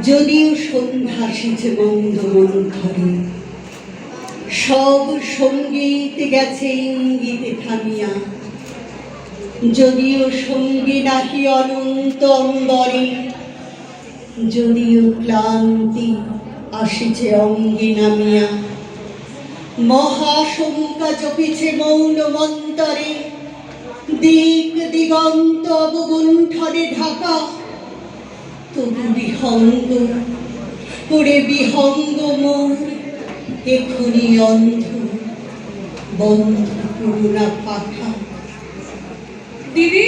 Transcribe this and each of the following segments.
যদিও সন্ধ্যা আসিছে মন্দ মন ঘরে সব সংগীত গেছে ইঙ্গিতে থামিয়া। যদিও সঙ্গী নাহি অনন্ত অম্বরে যদিও ক্লান্তি আসিছে অঙ্গে নামিয়া। মহাশঙ্কা জপিছে মৌন মন্তরে, দিক দিগন্ত অবগুণ্ঠনে ঢাকা। তবু বিহঙ্গ করে বিহঙ্গ মোর এখনি অন্ধ বন্ধ করুণা পাখা। দিদি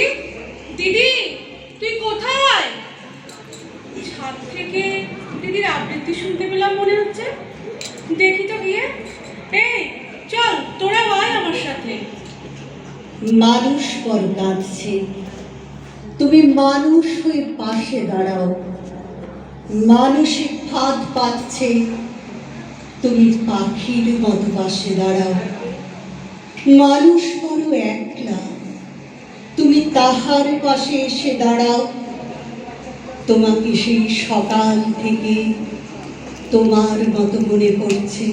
দিদি তুই কোথায়? ছাদ থেকে দিদির আবৃত্তি শুনতে পেলাম মনে হচ্ছে। দেখি তো গিয়ে। এই চল তোরা আয় আমার সাথে। মানুষ পর কাঁদছে। তুমি মানুষ হয়ে পাশে দাঁড়াও। মানসিক ফাঁদ পাচ্ছে, তুমি পাখির মতো পাশে দাঁড়াও। মানুষ বড় একলা, তুমি তাহার পাশে এসে দাঁড়াও। তোমাকে সেই সকাল থেকে তোমার মতো মনে পড়ছে।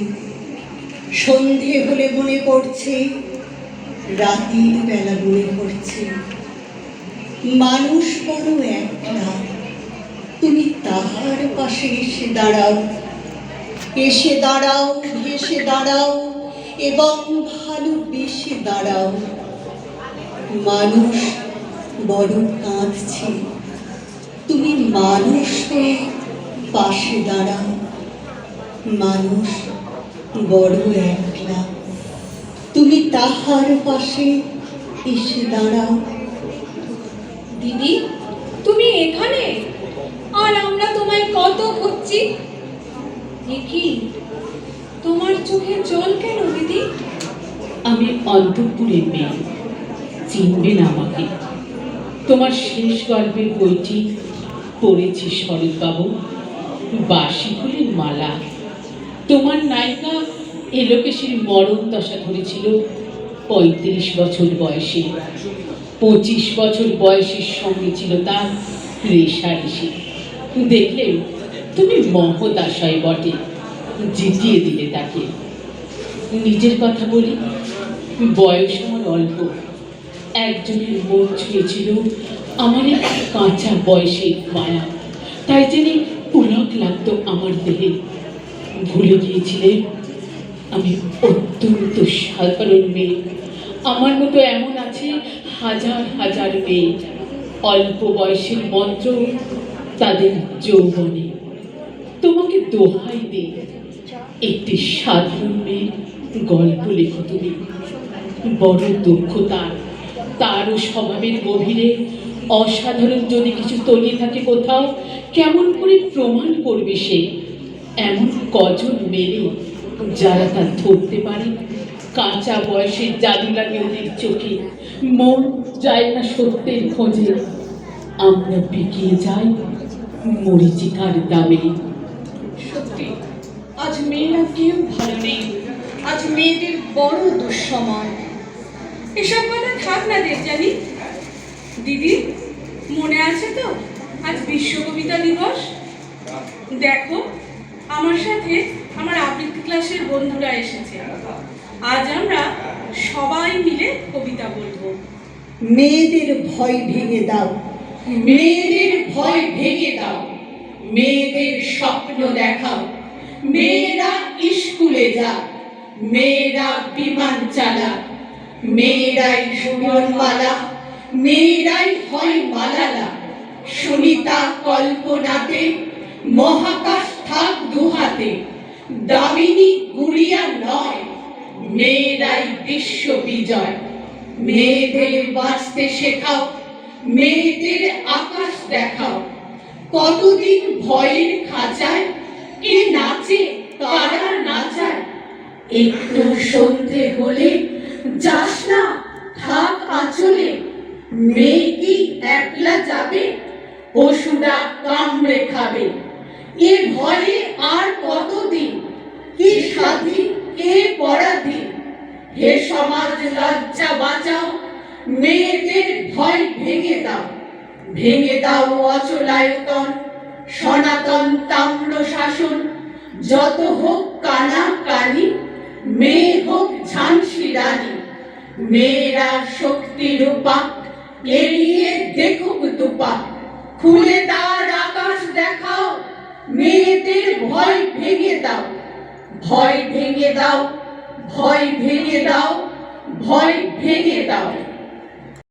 সন্ধে হলে মনে পড়ছে, রাতের বেলা মনে পড়ছে। মানুষ বড় একলা তুমি তাহার পাশে এসে দাঁড়াও। এসে দাঁড়াও, ভেসে দাঁড়াও এবং ভালোবেসে দাঁড়াও। মানুষ বড় কাঁদছে। তুমি মানুষ হয়ে পাশে দাঁড়াও। মানুষ বড় একলা তুমি তাহার পাশে এসে দাঁড়াও। দিদি, তুমি এখানে? আর আমরা তোমায় কত খুঁজছি? কি তোমার চোখে জল কেন দিদি? আমি অন্তপুরের মেয়ে চিনবেন আমাকে। তোমার শেষ গল্পের বইটি পড়েছি শরৎবাবু বাসি ফুলের মালা। তোমার নায়িকা এলোকেশের মরণ দশা ধরেছিল পঁয়ত্রিশ বছর বয়সে। পঁচিশ বছর বয়সের সঙ্গে ছিল তার রেশারেশি দেখলে তুমি মহদাশয় বটে, জিতিয়ে দিলে তাকে। নিজের কথা বলি, বয়স আমার অল্প। একজনের মন ছুঁয়েছিল আমার কাঁচা বয়সের মায়া। তাই জেনে পুলক লাগতো আমার দেহে। ভুলে গিয়েছিলেন, আমি অত্যন্ত সাধারণ মেয়ে। আমার মতো এমন হাজার হাজার মেয়ে অল্প বয়সের মন্ত্র তাদের যৌবনে। তোমাকে দোহাই দিই একটি সাধারণ মেয়ে গল্প লেখো তুমি। বড় দক্ষতা তারও স্বভাবের গভীরে অসাধারণ যদি কিছু তলিয়ে থাকে কোথাও, কেমন করে প্রমাণ করবে সে? এমন কজন মেলে যারা তা ধরতে পারে? কাঁচা বয়সের জাদু লাগে ওদের চোখে। মন যায় না সত্যের খোঁজে। আমরা বিকিয়ে যাই মরিচিকার দামে। সত্যি, আজ মেয়েরা কেউ ভালো নেই। আজ মেয়েদের বড় দুঃসময়। এসব কথা থাক না দেবজানি দিদি, মনে আছে তো? আজ বিশ্ব কবিতা দিবস। দেখো, আমার সাথে আমার আবৃত্তি ক্লাসের বন্ধুরা এসেছে। আজ আমরা সবাই মিলে কবিতা বলব। মেয়েদের ভয় ভেঙে দাও। মেয়েদের ভয় ভেঙে দাও। মেয়েদের স্বপ্ন দেখাও। মেয়েরা স্কুলে যা মেয়েরা বিমান চালা মেয়েরাই সুমনমালা মেয়েরাই হয় মালালা। সুনিতা কল্পনাতে, মহাকাশ থাক দুহাতে। দামিনী গুড়িয়া নয়। মেয়েরাই বিশ্ব বিজয়। মেয়েদের বাঁচতে শেখাও, মেয়েদের আকাশ দেখাও। কতদিন ভয়ের খাঁচায়, কে নাচে, কারা নাচায়? একটু সন্ধে হলে যাস না, থাক আঁচলে। মেয়ে কি একলা যাবে? পশুরা কামড়ে খাবে। এ ভয়ে আর কতদিন? কি স্বাধীন কে পরাধীন, হে সমাজ লজ্জা বাঁচাও, মেয়েদের ভয় ভেঙে দাও। ভেঙে দাও অচলায়তন, সনাতন তাম্র শাসন, যত হোক কানা কানি, মেয়ে হোক ঝান্সি রানী। মেয়েরা শক্তি রূপা এড়িয়ে দেখুক দুপা খুলে তার আকাশ দেখাও ভয় ভেঙে দাও ভয় ভেঙে দাও ভয় ভেঙে দাও।